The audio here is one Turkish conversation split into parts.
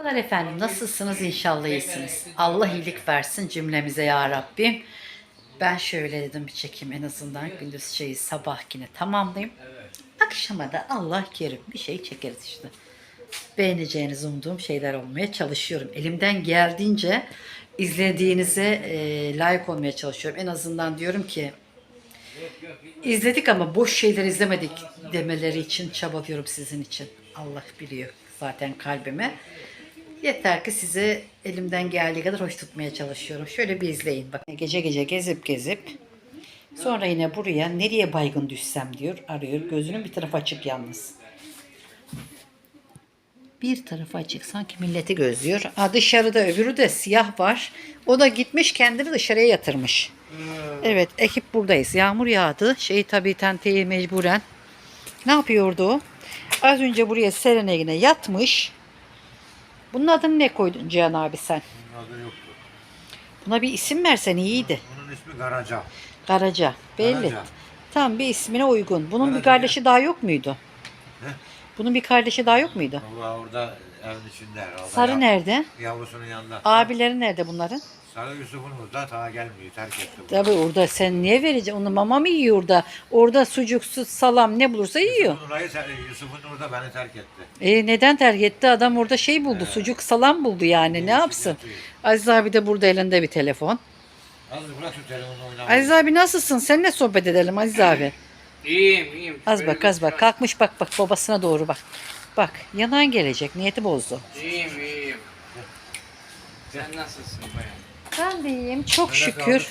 Merhabalar efendim. Nasılsınız? İnşallah iyisiniz. Allah iyilik versin cümlemize ya Rabbim. Ben şöyle dedim bir çekeyim en azından gündüz şeyi sabah yine tamamlayayım. Akşama da Allah kerim bir şey çekeriz işte. Beğeneceğinizi umduğum şeyler olmaya çalışıyorum. Elimden geldiğince izlediğinize e, layık olmaya çalışıyorum. En azından diyorum ki izledik ama boş şeyler izlemedik demeleri için çabalıyorum sizin için. Allah biliyor zaten kalbime. Yeter ki size elimden geldiği kadar hoş tutmaya çalışıyorum. Şöyle bir izleyin. Bak gece gece gezip gezip sonra yine buraya nereye baygın düşsem diyor arıyor. Gözünün bir tarafı açık yalnız. Bir tarafı açık sanki milleti gözlüyor. Aa, dışarıda öbürü de siyah var. O da gitmiş kendini dışarıya yatırmış. Evet ekip buradayız. Yağmur yağdı. Şey tabii tenteyi mecburen. Ne yapıyordu o? Az önce buraya serenegine yatmış. Bunun adını ne koydun Cihan abi sen? Bunun adı yoktu. Buna bir isim versen iyiydi. Bunun ismi Garaca. Karaca. Belli. Karaca. Tam bir ismine uygun. Bunun bir Karaca kardeşi daha yok muydu? Ne? Bunun bir kardeşi daha yok muydu? Allah orada evin içinde herhalde. Sarı Ya- nerede? Yavrusunun yanında. Abileri nerede bunların? Sarı Yusuf'un orada ta gelmiyor. Terk etti. bunu. Tabii orada sen niye vereceksin? Onu mama mı yiyor orada? Orada sucuk, süt, salam ne bulursa yiyor. Yusuf'un orayı, Yusuf'un orada beni terk etti. E neden terk etti? Adam orada şey buldu. Sucuk, salam buldu yani. Ne yapsın? Aziz abi de burada elinde bir telefon. Az bırak şu telefonu oynamayı. Aziz abi nasılsın? Seninle sohbet edelim Aziz abi. İyiyim iyiyim. Az bak az bak. Kalkmış bak bak babasına doğru bak. Bak yanan gelecek. Niyeti bozdu. İyiyim iyiyim. Sen nasılsın bayan? Ben de iyiyim. Çok şükür.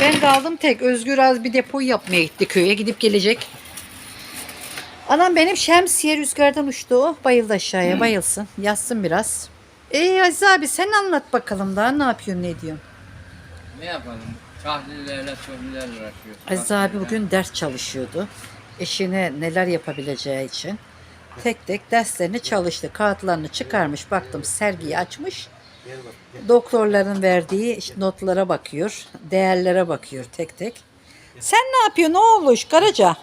Ben kaldım tek. Özgür az bir depo yapmaya gitti köye. Gidip gelecek. Anam benim şemsiye rüzgardan uçtu o. Bayıldı aşağıya. Bayılsın. Yatsın biraz. Ee Aziz abi sen anlat bakalım daha ne yapıyorsun ne diyorsun? Ne yapalım? Tahlillerle sorunlarla uğraşıyoruz. Aziz abi bugün ders çalışıyordu. Eşine neler yapabileceği için. Tek tek derslerini çalıştı. Kağıtlarını çıkarmış. Baktım sergiyi açmış. Doktorların verdiği notlara bakıyor. Değerlere bakıyor tek tek. Sen ne yapıyorsun oğluş Karaca?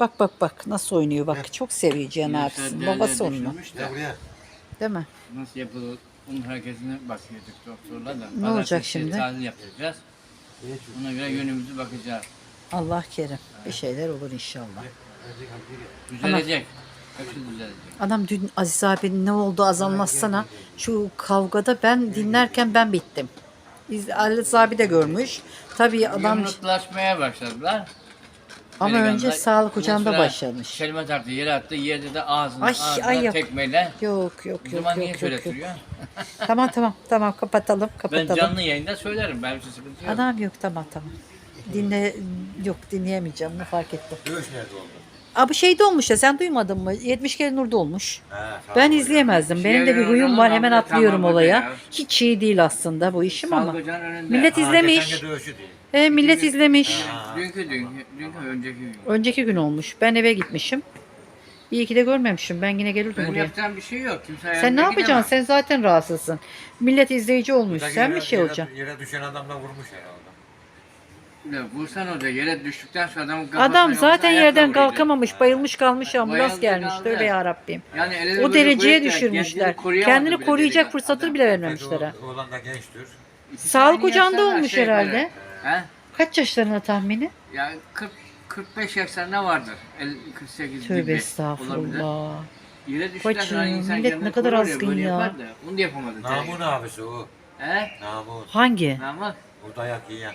Bak bak bak nasıl oynuyor bak. Çok seviyor Cihan abisi. Babası onun. Gel buraya. Değil mi? Nasıl yapılır? Onun hareketine bakıyorduk doktorla da. Ne olacak Pazartesi şimdi? Tahlil yapacağız. Ona göre yönümüzü bakacağız. Allah kerim. Bir şeyler olur inşallah. Düzelecek. Adam dün Aziz abinin ne oldu az anlatsana. Şu kavgada ben dinlerken ben bittim. İz- Aziz abi de görmüş. Tabii adam Yumruklaşmaya başladılar. ama Delikanlı. önce sağlık Ondan ocağında sonra başlamış. Kelime taktı yere attı. Yerde de ağzına, Ay, ağzına ay yok. tekmeyle. Yok yok O yok zaman niye yok yok. tamam tamam tamam kapatalım Ben kapatalım. canlı yayında söylerim. Benim için sıkıntı yok. Adam yok tamam tamam. Dinle yok dinleyemeyeceğim bunu fark ettim. Dövüş nerede oldu? Aa bu şeyde olmuş ya sen duymadın mı? 70 kere nurda olmuş. He, sağ Ben izleyemezdim. Benim de bir Şey, huyum var. Hemen abi, atlıyorum tamam, olaya. ya. Hiç iyi değil aslında bu işim ama. Önünde. Millet izlemiş. E, millet izlemiş. Dünkü dünkü, dünkü önceki gün. Önceki gün olmuş. Ben eve gitmişim. İyi ki de görmemişim. Ben yine gelirdim Benim buraya. yapacağım bir şey yok. Kimse Sen ne yapacaksın? Sen zaten rahatsızsın. Millet izleyici olmuş. Sen mi şey yere- olacaksın? Yere düşen adam da vurmuş herhalde. Ya Vursan orada yere düştükten sonra adamın kafasına Adam yoksa zaten ayakla yerden kalkamamış. Bayılmış kalmış ambulans Bayıldı gelmiş. kaldı. Tövbe ya Rabbim. Yani elini O böyle dereceye koyup da düşürmüşler. kendini koruyamadı Kendini bile koruyacak delikanlı. fırsatını Adam- bile vermemişler ha. Oğlan da gençtir. İki Sağlık ocağında olmuş şey herhalde. böyle, He? Kaç yaşlarına tahmini? Yani 40 45 yaşlarında vardır. 50 48 Tövbe gibi olabilir. estağfurullah. Yere düştükten Bacım, sonra insan millet kendini ne kadar korur ya, azgın böyle ya. yapar da, Onu da yapamadı. Namun abisi o. He? Namuk. Hangi? Namık. O dayak yiyen.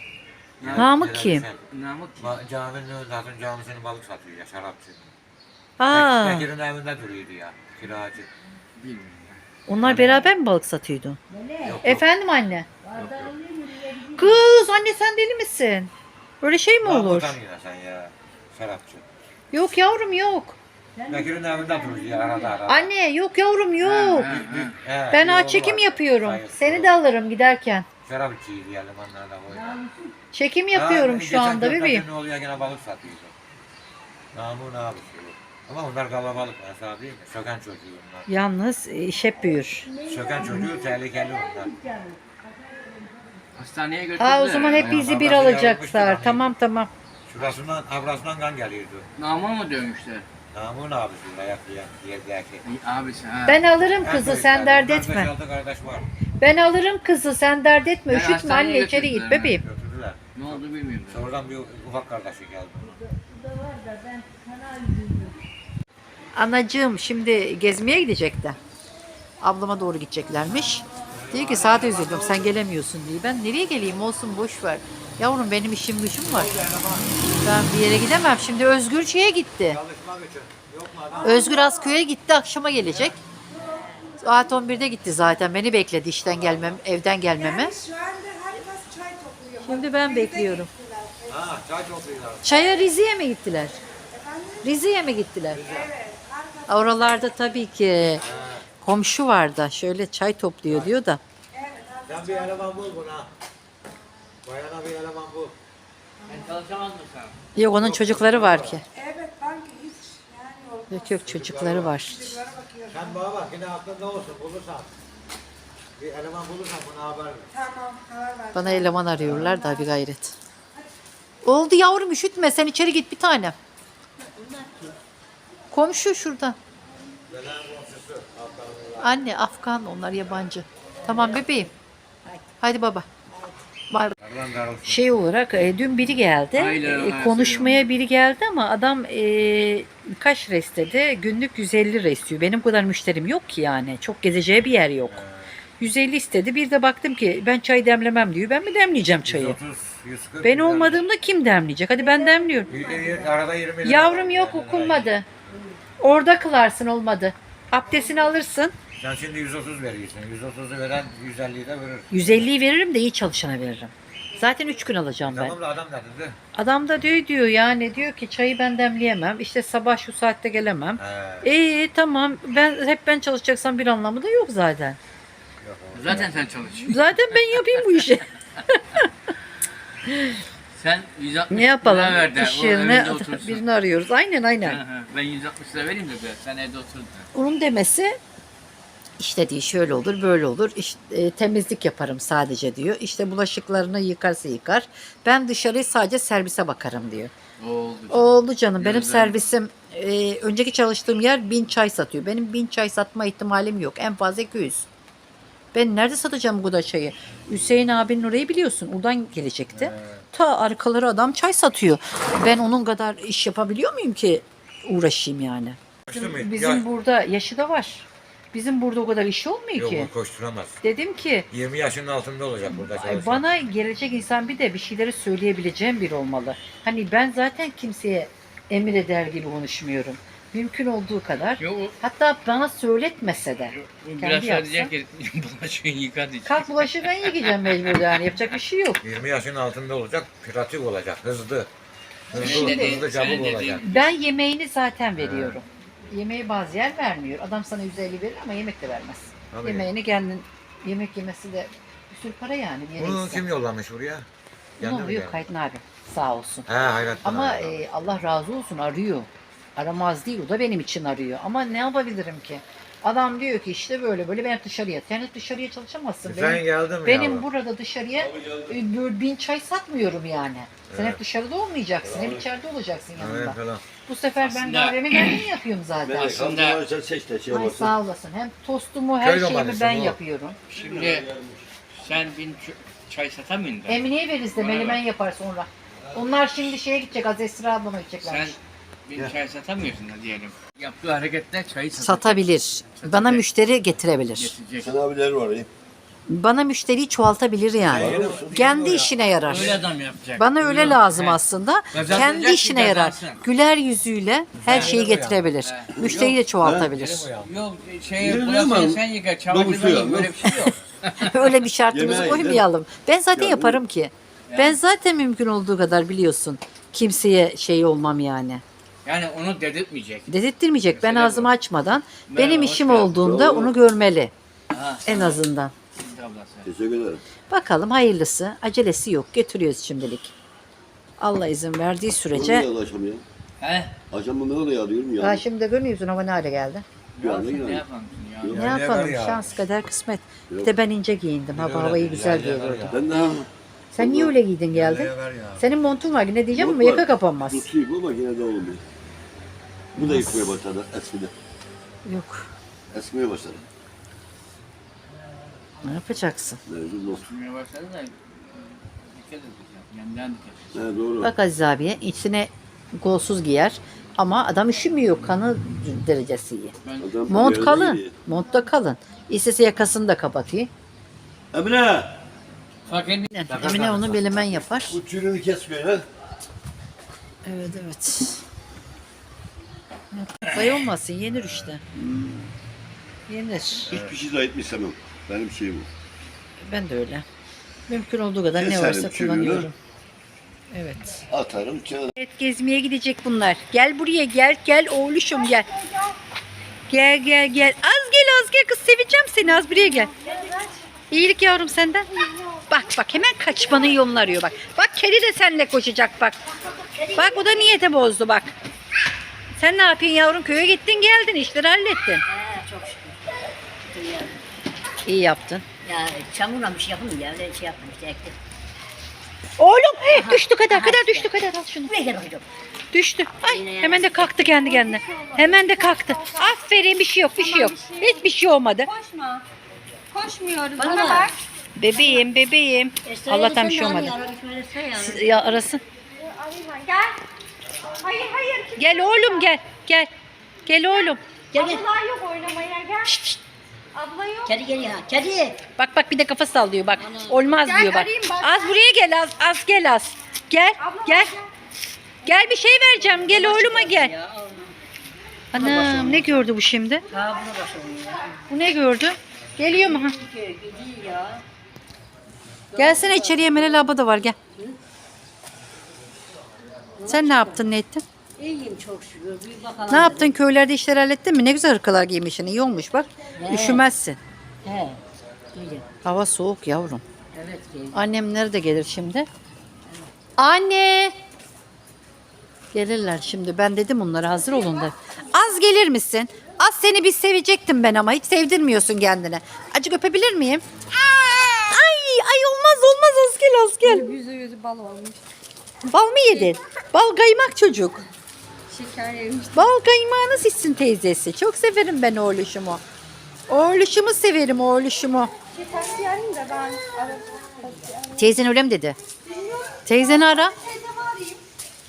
Namık kim? Namık. Ba- Caminin önünde hatun camisinin balık satıyor ya şarapçı. Aa, Bek- Bekir'in evinde duruyordu ya. Kiracı. Bilmiyorum. onlar beraber mi balık satıyordu? Yok, yok. Efendim anne? Yok, yok. Kız anne sen deli misin? Böyle şey mi olur? tanıyor sen ya. Şarapçı. Yok yavrum yok. Bekir'in evinde duruyor ya arada arada. Anne yok yavrum yok. Ha, ha. He, Ben bir çekim var. yapıyorum. Hayır, Seni de alırım giderken. Şarapçıydı ya limanlarda koydu. Çekim yapıyorum şu anda bebeğim. Ne oluyor gene balık satıyordu. Namun abi şey. Ama onlar kalabalık sana diyeyim mi? Söken çocuğu onlar. Yalnız e, iş hep büyür. Söken çocuğu tehlikeli onlar. Hastaneye götürdüler. Aa o zaman hep bizi bir alacaklar. Tamam tamam. Şurasından, abrasından kan geliyordu. Namık mı dövmüşler? Namık'ın abisi dayak yiyen yerdeki. Abisi ha. Ben alırım kızı sen dert etme. beş altı kardeş var. Ben alırım kızı sen dert etme. Ben Üşütme hastaneye anne içeri git bebeğim. Götürdüler. Ne oldu bilmiyorum. Sonradan bir ufak kardeşi geldi. Anacığım şimdi gezmeye gidecekti. Ablama doğru gideceklermiş. Diyor ki saate üzüldüm sen gelemiyorsun diye. Ben nereye geleyim olsun boş ver. Yavrum benim işim gücüm var. Ben bir yere gidemem. Şimdi Özgür şeye gitti. Çalışmak için. Yok mu adam? Özgür Asköy'e gitti akşama gelecek. Saat 11'de gitti zaten. Beni bekledi işten gelmem, evden gelmeme. Yani şu anda herkes çay topluyor. Şimdi ben bekliyorum. Ha çay topluyorlar. Çaya Rize'ye mi gittiler? Rize'ye mi gittiler? Oralarda tabii ki komşu var da şöyle çay topluyor diyor da. Sen bir eleman bul buna. Bayana bir eleman bul. Sen çalışamaz mısın? Yok onun çocukları var ki. Evet banka hiç yani olmaz. Yok yok çocukları var. Sen bana bak yine aklında olsun bulursan. Bir eleman bulursan bana haber ver. Tamam karar ver. Bana eleman arıyorlar da bir gayret. Oldu yavrum üşütme sen içeri git bir tane. Komşu şurada. Anne Afgan onlar yabancı. Tamam bebeğim. Hadi baba. Bay bay. Şey olarak e, dün biri geldi. Aynen, E, aynen. konuşmaya biri geldi ama adam e, kaç res dedi? Günlük 150 res diyor. Benim kadar müşterim yok ki yani. Çok gezeceği bir yer yok. 150 istedi. Bir de baktım ki ben çay demlemem diyor. Ben mi demleyeceğim çayı? 130, 140. Ben olmadığımda kim demleyecek? Hadi ben demliyorum. De arada 20 lira. Yavrum yok okunmadı. Orada kılarsın olmadı. Abdestini alırsın. Sen şimdi 130 veriyorsun. 130'u veren 150'yi de verir. 150'yi veririm de iyi çalışana veririm. Zaten 3 gün alacağım ben. Tamam da adam ne dedi? Adam da diyor diyor yani diyor ki çayı ben demleyemem. İşte sabah şu saatte gelemem. He. İyi tamam ben hep ben çalışacaksam bir anlamı da yok zaten. Zaten sen çalışıyorsun. Zaten ben yapayım bu işi. Sen 160 ne yapalım? lira ver de, İş o yerine evinde otursun. birini arıyoruz. Aynen aynen. hı, Ben 160 lira vereyim de sen evde otur. de. Onun demesi işte diyor şöyle olur böyle olur işte e, temizlik yaparım sadece diyor. İşte bulaşıklarını yıkarsa yıkar. Ben dışarıya sadece servise bakarım diyor. Oldu. Oldu canım benim Güzel. servisim e, önceki çalıştığım yer bin çay satıyor. Benim bin çay satma ihtimalim yok. En fazla 200. Ben nerede satacağım bu da çayı? Hüseyin abinin orayı biliyorsun. Oradan gelecekti. Ta arkaları adam çay satıyor. Ben onun kadar iş yapabiliyor muyum ki uğraşayım yani? Bizim, bizim Ya- burada yaşı da var. Bizim burada o kadar iş olmuyor Yok ki. o koşturamaz. Dedim ki 20 yaşının altında olacak burada çalışan. Bana gelecek insan bir de bir şeyleri söyleyebileceğim biri olmalı. Hani ben zaten kimseye emir eder gibi konuşmuyorum. Mümkün olduğu kadar. Yok o- Hatta bana söyletmese de. bu Kendi biraz sonra diyecek ki bulaşığı yıka diyecek. Kalk bulaşığı ben yıkayacağım mecbur yani. Yapacak bir şey yok. 20 yaşının altında olacak, pratik olacak, hızlı. Hızlı, Senin dediğin- hızlı senin çabuk dediğin- olacak. Ben yemeğini zaten veriyorum. Yemeği bazı yer vermiyor. Adam sana 150 verir ama yemek de vermez. Tabii. Yemeğini kendin yemek yemesi de bir sürü para yani. Bir yere Bunu gitsen. kim yollamış buraya? Bunu Kendi mi geldi? Kaydın abi. Sağ olsun. He hayret. Ama e, Allah razı olsun arıyor. Aramaz değil o da benim için arıyor. Ama ne yapabilirim ki? Adam diyor ki işte böyle böyle ben dışarıya. Sen hep dışarıya çalışamazsın. Sen benim geldin mi benim yavrum? burada dışarıya e, bin çay satmıyorum yani. Sen hep dışarıda olmayacaksın. Hep içeride olacaksın yanımda. Evet falan. Bu sefer ben Aslında- kahvemi kendim yapıyorum zaten. Aslında sen seç de şey Ay olmasın. sağ olasın. Hem tostumu her Köy şeyimi ben bu. yapıyorum. şimdi sen bin ç- çay satamıyorsun da. Emine'ye veririz de menemen yapar sonra. Onlar şimdi şeye gidecek Aziz Esra ablama Sen gideceklermiş. bin çay satamıyorsun da diyelim. Yaptığı hareketle çayı satacak. Satabilir. Bana müşteri getirebilir. Getirecek. Sen var ya. Bana müşteriyi çoğaltabilir yani. Kendi işine yarar. Öyle adam yapacak. Bana öyle lazım He. aslında. Kazandıracak Kendi ki işine yarar. kazansın. Güler yüzüyle her şeyi getirebilir. Müşteriyi de çoğaltabilir. Yok şey Yürü bulaşığı lan. sen yıka çamaşır Domuz ben suyu yıka al, öyle bir şey yok. Öyle bir şartımızı Yemeğe koymayalım. Ben zaten Ya, yaparım ki. Ben zaten mümkün olduğu kadar biliyorsun. Kimseye şey olmam yani. Yani onu dedirtmeyecek. Dedirttirmeyecek. Ben Mesele bu. ağzımı açmadan. Merhaba, Benim hoş işim geldin. olduğunda Doğru. onu görmeli. Ha, En azından. Ablası. Teşekkür ederim. Bakalım hayırlısı. Acelesi yok. Getiriyoruz şimdilik. Allah izin verdiği Ne sürece. oldu akşam ya? He? Akşam bu ne oluyor diyorum ya. Şimdi de görmüyorsun hava ne hale geldi. Ya yine. ne yapalım ya? Ne Ya ne yapalım? ya? Şans kader kısmet. Bir de ben ince giyindim. Ha, bu havayı güzel Ya, ya, geliyordu. ya. Ben daha Sen niye öyle giydin geldin? Ya ya. Senin montun var. Ne diyeceğim Yok ama yaka var. kapanmaz. tutayım ama yine de olmuyor. Bu da yıkmaya başladı eskide. Yok. Eskimeye başladı. Ne yapacaksın? Mevcut olsun. Tutmaya başladı da e, dikkat edeceğim. Yandan dikkat He doğru. Bak Aziz abiye içine golsuz giyer. Ama adam üşümüyor. Kanı derecesi iyi. Adam Mont yerine kalın. gidiyor. Mont da kalın. İstese yakasını da kapatıyor. Emine! Fakir Emine onu belemen yapar. Bu tüyünü kesmiyor ha. Evet evet. Zay olmasın yenir işte. Yenir. Hiçbir şey zayıf istemem. Benim şeyim bu. Ben de öyle. Mümkün olduğu kadar ne Keserim varsa tüyünü. kullanıyorum. Evet. Atarım kenara. Evet gezmeye gidecek bunlar. Gel buraya gel gel oğluşum gel. Gel gel gel. Az gel az gel kız seveceğim seni az buraya gel. İyilik yavrum senden. Bak bak hemen kaçmanın yolunu arıyor bak. Bak kedi de seninle koşacak bak. Bak o da niyete bozdu bak. Sen ne yapıyorsun yavrum? Köye gittin geldin işleri hallettin. He, çok şükür. İyi yaptın. ya çamurla bir şey yapılmıyor ya. Öyle şey işte ektim. Oğlum eh, düştü kadar kadar düştü kadar al şunu. Gel bakayım. Düştü. Ay hemen de kalktı kendi kendine. Hemen de kalktı. Aferin bir şey yok bir şey yok. Hiçbir şey olmadı. Koşma. Koşmuyoruz. Bana Bana bak. bak. Bebeğim bebeğim. Allah'tan bir şey olmadı. Siz- Ya arasın. Gel. Hayır hayır. Gel oğlum gel. Gel. Gel oğlum. Gel gel. Abla yok oynamaya gel. Şşt, şşt. Abla yok. Kedi geliyor ha. Kedi. Bak bak bir de kafa sallıyor bak. Olmaz Gel, diyor bak. arayayım bak. Az buraya gel az az gel az. Gel Abla gel. gel. Gel bir şey vereceğim. Gel oğluma gel. Ya Allah. Anam ne gördü bu şimdi? Ha buna başlayalım ya. Bu ne gördü? Geliyor mu? Ha? Gidiyor gidiyor ya. Gelsene içeriye Meral abla da var gel. Sen ne yaptın ne ettin? İyiyim çok şükür. Bir bakalım. Ne yaptın köylerde işleri hallettin mi? Ne güzel hırkalar giymişsin. İyi olmuş bak. He. Üşümezsin. He. İyiyim. Hava soğuk yavrum. Evet geldim. Annem nerede gelir şimdi? Anne! Gelirler şimdi. Ben dedim onlara hazır olun da. Az gelir misin? Az seni bir sevecektim ben ama hiç sevdirmiyorsun kendine. Acık öpebilir miyim? Ay ay olmaz olmaz az gel az gel. Yüzü yüzü bal olmuş. Bal mı yedin? Bal kaymak çocuk. Şeker yemiş. Bal kaymağını sizsin teyzesi. Çok severim ben oğluşumu. Oğluşumu severim oğluşumu. Şeker yiyelim de ben. Teyzen öyle mi dedi? Teyzeni ara.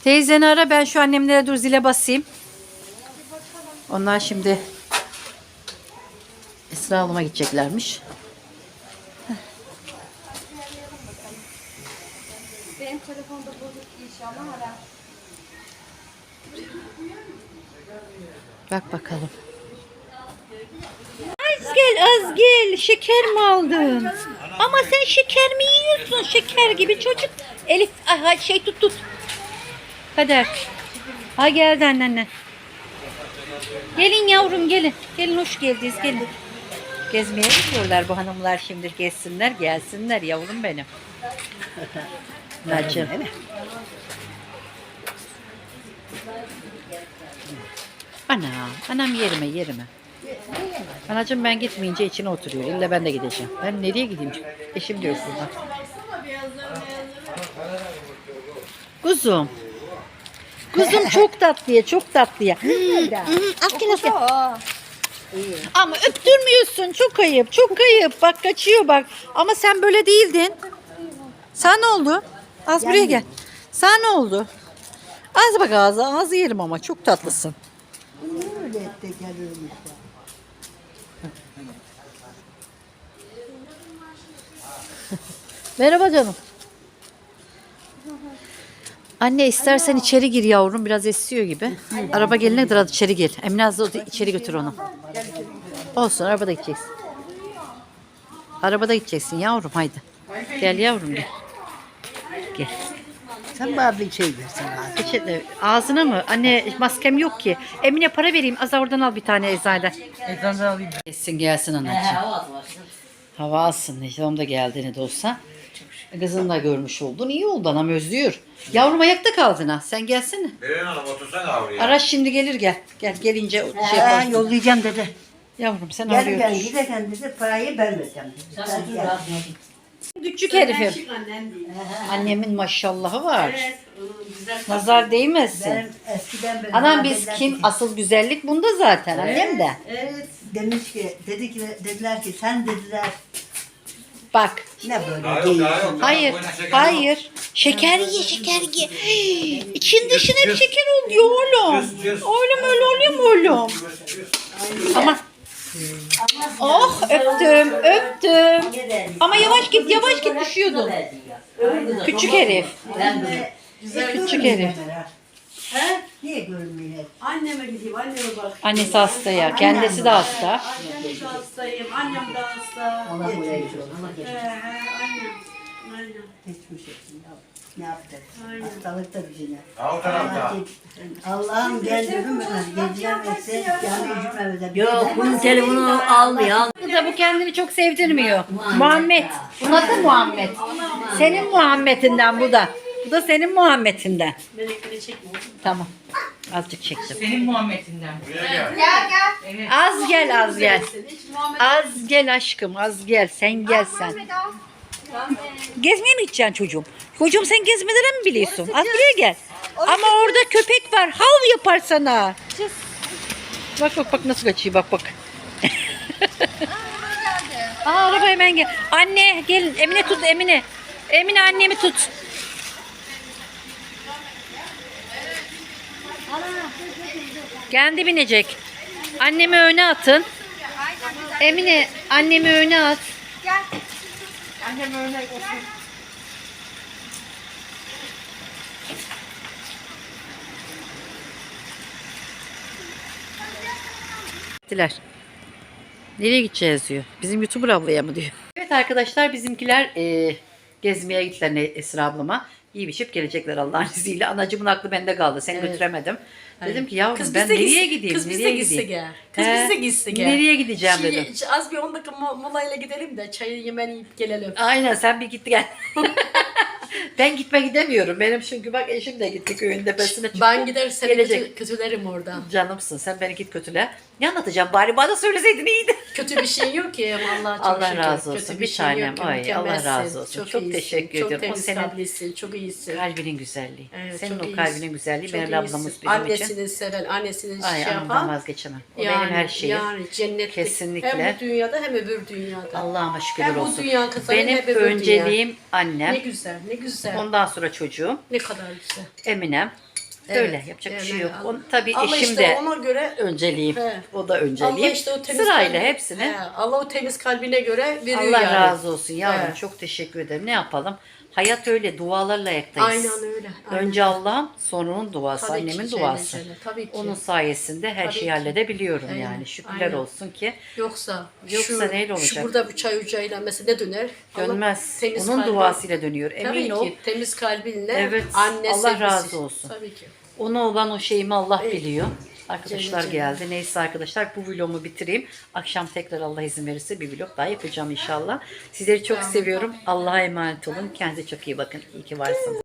Teyzeni ara ben şu annemlere dur zile basayım. Onlar şimdi Esra Hanım'a gideceklermiş. Benim telefonda bozuk inşallah arar. Bak bakalım. Az gel. Şeker mi aldın? Ama sen şeker mi yiyorsun? Şeker gibi çocuk. Elif ay, şey tut tut. Kader. Ha geldi annenle. Gelin yavrum gelin. Gelin hoş geldiniz gelin. Gezmeye gidiyorlar bu hanımlar şimdi gezsinler gelsinler yavrum benim. Bacım. Ana, anam yerime yerime. Anacığım ben gitmeyince içine oturuyor. İlla ben de gideceğim. Ben nereye gideyim? Eşim yok burada. Kuzum. Kuzum çok tatlıya, çok tatlıya. Gel. Ama öptürmüyorsun. Çok ayıp, çok ayıp. Bak kaçıyor bak. Ama sen böyle değildin. Sana ne oldu? Az buraya gel. Sana ne oldu? Az bak ağzı, ağzı yerim ama çok tatlısın. Merhaba canım. Anne istersen içeri gir yavrum. Biraz esiyor gibi. Araba gelene kadar hadi içeri gel. Emine az da içeri götür onu. Olsun arabada gideceksin. Arabada gideceksin yavrum haydi. Gel yavrum gel. Gel. Sen bana bir şey versen abi. Peçete, ağzına mı? Anne maskem yok ki. Emine para vereyim. Az oradan al bir tane eczaneden. Eczaneden alayım. Gelsin gelsin anacığım. Hava alsın. Necdem da geldi ne de olsa. Kızını da görmüş oldun. İyi oldu anam özlüyor. Yavrum ayakta kaldın ha. Sen gelsene. Beren Hanım otursana avruya. Araç şimdi gelir gel. Gel gelince şey yaparsın. yollayacağım dedi. Yavrum sen Gelirken arıyorsun. giderken dedi parayı ben vereceğim dedi. Sen Ben otur rahat. Küçük herifim. Annemin maşallahı var. Nazar değmesin. Ben eskiden Anam biz dediler kim? ki- Asıl güzellik bunda zaten annem de. Evet. Demiş ki, dedi ki, dediler ki sen dediler Bak. ne böyle Daha yok, değil. daha yok. Hayır. Şeker yok. Hayır. Şeker ye şeker ye. Hey, İçin dışın hep şeker oluyor oğlum. Oğlum öyle oluyor mu oğlum? Ama Oh öptüm öptüm. Ama yavaş git yavaş git düşüyordun. Küçük herif. Küçük herif. He? Niye görmüyor? Anneme gideyim, anneme bak. Annesi hasta ya. Kendisi de hasta. Annem de hastayım, annem de hasta. Allah buraya Allah Ee, annem, annem. geçmiş etsin. Ne yaptık? Hastalık da bizine. O tarafta. Allah- Allah'ım gel dedim mi? Geleceğimse yani üzülmemede. Yok bunun telefonu almıyor. Bu da bu kendini çok sevdirmiyor. Muhammed. Bunun adı Muhammed. Senin Muhammed'inden bu da. Bu da senin Muhammed'inden. Melekleri çekme. Tamam. Azıcık çektim. Senin Muhammed'inden. Buraya gel. Az gel az gel. Az gel aşkım az gel. Sen gel sen. Gezmeye mi gideceksin çocuğum? Çocuğum sen gezmelere mi biliyorsun? Az buraya gel. Ama orada köpek var. Hav yapar sana. Bak bak bak nasıl kaçıyor bak bak. Aa araba hemen gel. Anne gel Emine tut Emine. Emine annemi tut. Kendi binecek. Annemi öne atın. Emine annemi öne at. Gittiler. Nereye gideceğiz diyor. Bizim YouTuber ablaya mı diyor. Evet arkadaşlar bizimkiler e, gezmeye gittiler Esra ablama. İyi biçip gelecekler Allah'ın izniyle. Anacımın aklı bende kaldı. Seni götüremedim. Dedim ki yavrum ben biz de nereye gitse- gideyim? kız biz de nereye gitse gideyim? gel. Kız He, biz de gitse gel. Nereye gideceğim Şey, dedim. Az bir 10 dakika mo- molayla gidelim de çayı yemen yiyip gelelim. Aynen sen bir git gel. ben gitme gidemiyorum. Benim çünkü bak eşim de gitti köyün tepesine çıktı. Ben gider seni Gelecek. kötü, kötülerim orada. Canımsın sen beni git kötüle. Ne anlatacağım bari bana söyleseydin iyiydi. Kötü bir şey yok ki Allah'a çok Allah şükür. razı olsun. Kötü Bir şey yok tanem. ki, Ay, Allah razı olsun. Çok iyisin, teşekkür çok ediyorum. O senin- kalplisin, çok iyisin. Kalbinin güzelliği. Evet, Senin çok o kalbinin güzelliği Çok benim iyisin. ablamız benim için. Annesini seven, annesini Ay şey yapan. vazgeçemem. O yani, benim her şeyim. Yani cennetlik. Kesinlikle. Hem bu dünyada hem öbür dünyada. Allah'ıma şükürler Hem bu olsun. dünya kazanır, Benim hem öbür önceliğim Ne annem. güzel, ne güzel. Ondan sonra çocuğum. Ne kadar güzel. Eminem. Evet, Öyle yapacak bir şey yani yok. Allah- On, tabii Allah eşim işte de ona göre önceliğim. He. O da Allah önceliğim. işte o temiz Sırayla kalbi- hepsini. He, Allah o temiz kalbine göre veriyor Allah yani. razı olsun yavrum. He. Çok teşekkür ederim. Ne yapalım? Hayat öyle. Dualarla ayaktayız. Aynen öyle. aynen. Önce Allah'ım, sonra onun duası, Tabii ki, annemin Celle duası. Celle, Tabii ki. Onun sayesinde her Tabii şeyi ki. halledebiliyorum Aynen, yani. Şükürler aynen. olsun ki Yoksa, Yoksa şu, neyle olacak? Şu burada bir çay ocağıyla mesela ne döner? Allah dönmez. temiz Onun kalbi- duasıyla dönüyor. Emin Tabii ol. ki temiz kalbinle Evet, anne Allah sevgisi. razı olsun. Tabii ki. Ona olan o şeyimi Allah Evet. biliyor. Arkadaşlar Celle geldi. Neyse arkadaşlar bu vlogumu bitireyim. Akşam tekrar Allah izin verirse bir vlog daha yapacağım inşallah. Sizleri çok seviyorum. Allah'a emanet olun. Kendinize çok iyi bakın. İyi ki varsınız.